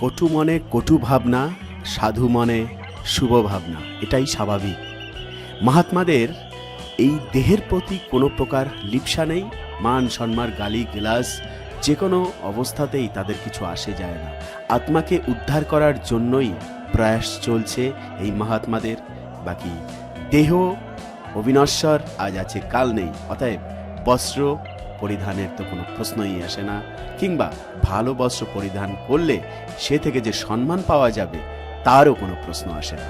কটু মনে কটু ভাবনা, সাধু মনে শুভ ভাবনা, এটাই স্বাভাবিক। মহাত্মাদের এই দেহের প্রতি কোনো প্রকার লিপসা নেই, মান সম্মান, গালি, গ্লাস, যে কোনো অবস্থাতেই তাদের কিছু আসে যায় না। আত্মাকে উদ্ধার করার জন্যই প্রয়াস চলছে এই মহাত্মাদের, বাকি দেহ অবিনশ্বর আজ আছে, কাল নেই। অতএব বস্ত্র পরিধানের তো কোনো প্রশ্নই আসে না। কিংবা ভালো বস্ত্র পরিধান করলে সে থেকে যে সম্মান পাওয়া যাবে, তারও কোনো প্রশ্ন আসে না।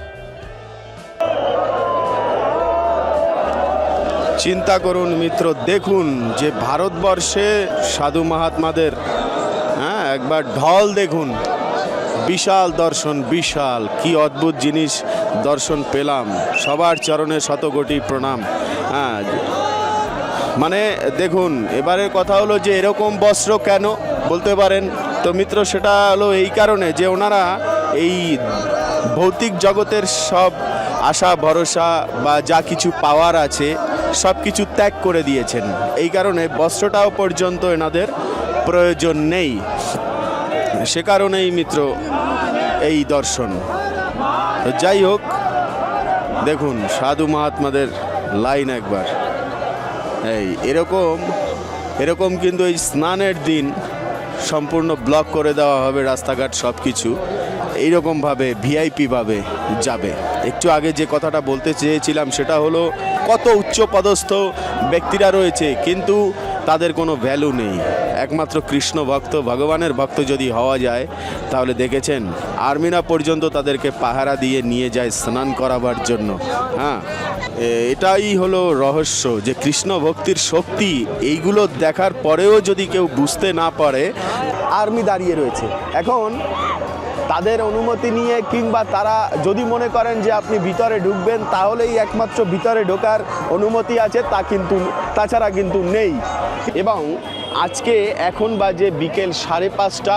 চিন্তা করুন মিত্র, দেখুন যে ভারতবর্ষে সাধু মহাত্মাদের হ্যাঁ একবার ঢল দেখুন। বিশাল দর্শন, বিশাল, কি অদ্ভুত জিনিস দর্শন পেলাম। সবার চরণে শতকোটি প্রণাম। হ্যাঁ মানে দেখুন, এবারের কথা হলো যে এরকম বস্ত্র কেন বলতে পারেন? তো মিত্র, সেটা হলো এই কারণে যে ওনারা এই ভৌতিক জগতের সব আশা, ভরসা বা যা কিছু পাওয়ার আছে, সব কিছু ত্যাগ করে দিয়েছেন। এই কারণে বস্ত্রটাও পর্যন্ত এনাদের প্রয়োজন নেই। সে কারণেই মিত্র, এই দর্শন। যাই হোক, দেখুন, সাধু মহাত্মাদের লাইন একবার। এই, এরকম এরকম কিন্তু এই স্নানের দিন সম্পূর্ণ ব্লক করে দেওয়া হবে, রাস্তাঘাট সব কিছু এইরকমভাবে ভিআইপিভাবে যাবে। একটু আগে যে কথাটা বলতে চেয়েছিলাম, সেটা হলো কত উচ্চপদস্থ ব্যক্তিরা রয়েছে, কিন্তু তাদের কোনো ভ্যালু নেই। একমাত্র কৃষ্ণ ভক্ত, ভগবানের ভক্ত যদি হওয়া যায়, তাহলে দেখেছেন আর্মিরা পর্যন্ত তাদেরকে পাহারা দিয়ে নিয়ে যায় স্নান করাবার জন্য। হ্যাঁ এটাই হলো রহস্য যে কৃষ্ণ ভক্তির শক্তি এইগুলো দেখার পরেও যদি কেউ বুঝতে না পারে, আর্মি দাঁড়িয়ে রয়েছে। এখন তাদের অনুমতি নিয়ে কিংবা তারা যদি মনে করেন যে আপনি ভিতরে ঢুকবেন, তাহলেই একমাত্র ভিতরে ঢোকার অনুমতি আছে, তা কিন্তু, তাছাড়া কিন্তু নেই। এবং আজকে এখন বাজে বিকেল সাড়ে পাঁচটা।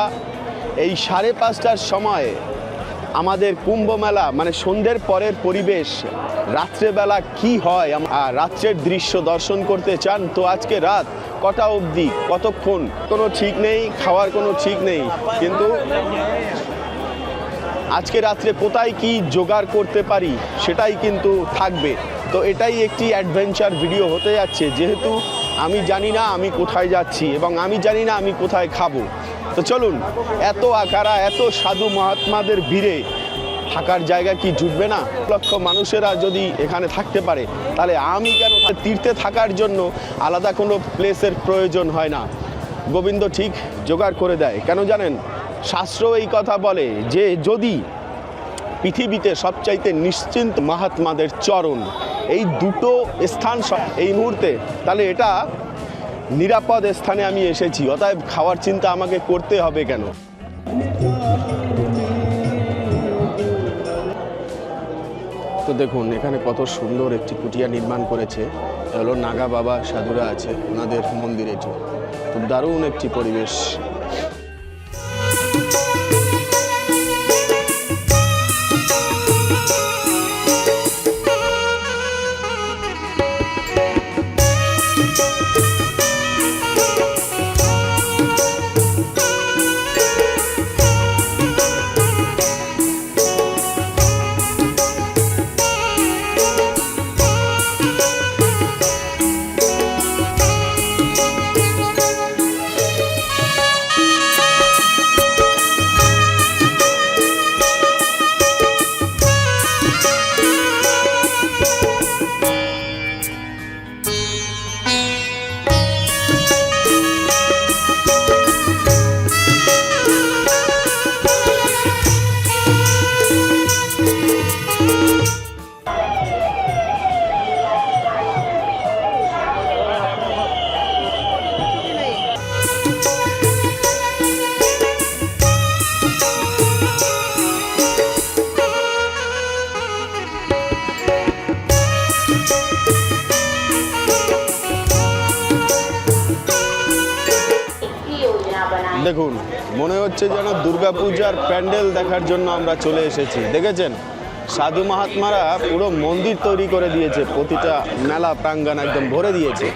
এই সাড়ে পাঁচটার সময় আমাদের কুম্ভ মেলা মানে সন্ধ্যের পরের পরিবেশ, রাত্রেবেলা কি হয়? রাত্রের দৃশ্য দর্শন করতে চান? তো আজকে রাত কটা অবধি? কতক্ষণ? কোনো ঠিক নেই, খাওয়ার কোনো ঠিক নেই। কিন্তু আজকে রাত্রে কোথায় কি জোগাড় করতে পারি, সেটাই কিন্তু থাকবে। তো এটাই একটি অ্যাডভেঞ্চার ভিডিও হতে যাচ্ছে। যেহেতু আমি জানি না আমি কোথায় যাচ্ছি এবং আমি জানি না আমি কোথায় খাব। তো চলুন, এত আকারা, এত সাধু মহাত্মাদের ভিড়ে থাকার জায়গা কি জুটবে না? লক্ষ মানুষেরা যদি এখানে থাকতে পারে, তাহলে আমি কেন তীর্থে থাকার জন্য আলাদা কোনো প্লেসের প্রয়োজন হয় না? গোবিন্দ ঠিক জোগাড় করে দেয়। কেন জানেন? শাস্ত্র এই কথা বলে যে যদি পৃথিবীতে সবচাইতে নিশ্চিন্ত মহাত্মাদের চরণ এই দুটো স্থান এই মুহূর্তে। তাহলে এটা নিরাপদ স্থানে আমি এসেছি। অতএব খাওয়ার চিন্তা আমাকে করতে হবে কেন? তো দেখুন, এখানে কত সুন্দর একটি কুটিয়া নির্মাণ করেছে। হলো নাগা বাবা সাধুরা আছে, ওনাদের মন্দির এটি খুব দারুণ একটি পরিবেশ। দেখুন, মনে হচ্ছে যেন দুর্গাপূজার প্যান্ডেল দেখার জন্য আমরা চলে এসেছি। দেখেছেন? সাধু মহাত্মারা পুরো মন্দির তৈরি করে দিয়েছে, প্রতিটা মেলা প্রাঙ্গণ একদম ভরে দিয়েছে।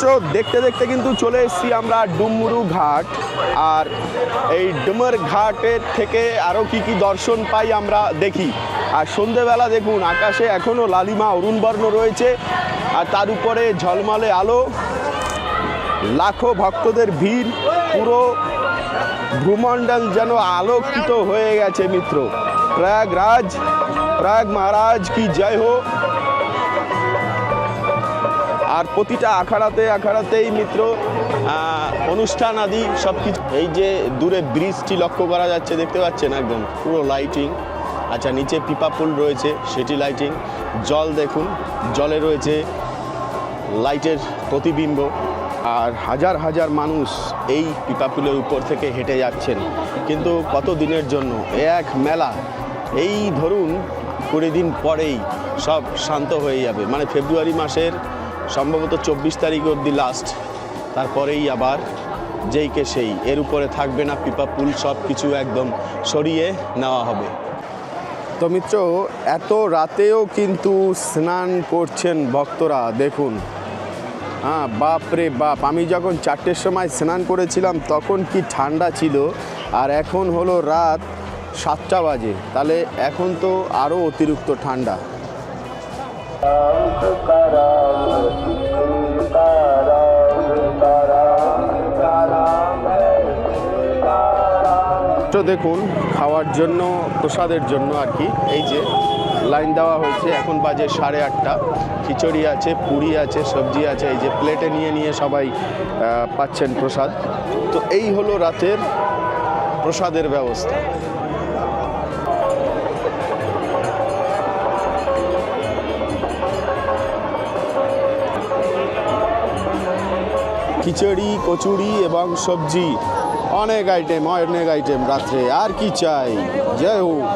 মিত্র দেখতে দেখতে কিন্তু চলে এসেছি আমরা ডুমরু ঘাট। আর এই ডুমর ঘাটের থেকে আরও কি কি দর্শন পাই আমরা দেখি। আর সন্ধেবেলা দেখুন, আকাশে এখনও লালিমা অরুণবর্ণ রয়েছে। আর তার উপরে ঝলমলে আলো। লাখো ভক্তদের ভিড়, পুরো ভূমণ্ডল যেন আলোকিত হয়ে গেছে মিত্র। প্রয়াগরাজ, প্রয়াগ মহারাজ কি জয় হোক। আর প্রতিটা আখাড়াতে, আখাড়াতেই মিত্র অনুষ্ঠান আদি সব কিছু এই যে দূরে ব্রিজটি লক্ষ্য করা যাচ্ছে, দেখতে পাচ্ছেন একদম? পুরো লাইটিং আচ্ছা নিচে পিপা পুল রয়েছে, সেটি লাইটিং জল দেখুন, জলে রয়েছে লাইটের প্রতিবিম্ব। আর হাজার হাজার মানুষ এই পিপাপুলের উপর থেকে হেঁটে যাচ্ছেন। কিন্তু কত দিনের জন্য? এক মেলা। এই ধরুন কুড়ি দিন পরেই সব শান্ত হয়ে যাবে। মানে ফেব্রুয়ারি মাসের সম্ভবত চব্বিশ তারিখ অবধি লাস্ট তারপরেই আবার যেই কে সেই। এর উপরে থাকবে না পিপাপুল সব কিছু একদম সরিয়ে নেওয়া হবে। তো মিত্র, এত রাতেও কিন্তু স্নান করছেন ভক্তরা, দেখুন। হ্যাঁ বাপ রে বাপ, আমি যখন চারটের সময় স্নান করেছিলাম, তখন কি ঠান্ডা ছিল, আর এখন হলো রাত সাতটা বাজে। তাহলে এখন তো আরও অতিরিক্ত ঠান্ডা। দেখুন, খাওয়ার জন্য, প্রসাদের জন্য আর কি। এই যে লাইন দেওয়া হয়েছে, এখন বাজে সাড়ে আটটা। খিচুড়ি আছে, পুরি আছে, সবজি আছে, এই যে প্লেটে নিয়ে নিয়ে সবাই পাচ্ছেন প্রসাদ। তো এই হলো রাতের প্রসাদের ব্যবস্থা। খিচুড়ি, কচুরি এবং সবজি অনেক আইটেম অনেক আইটেম রাত্রে। আর কি চাই? জয় হোক।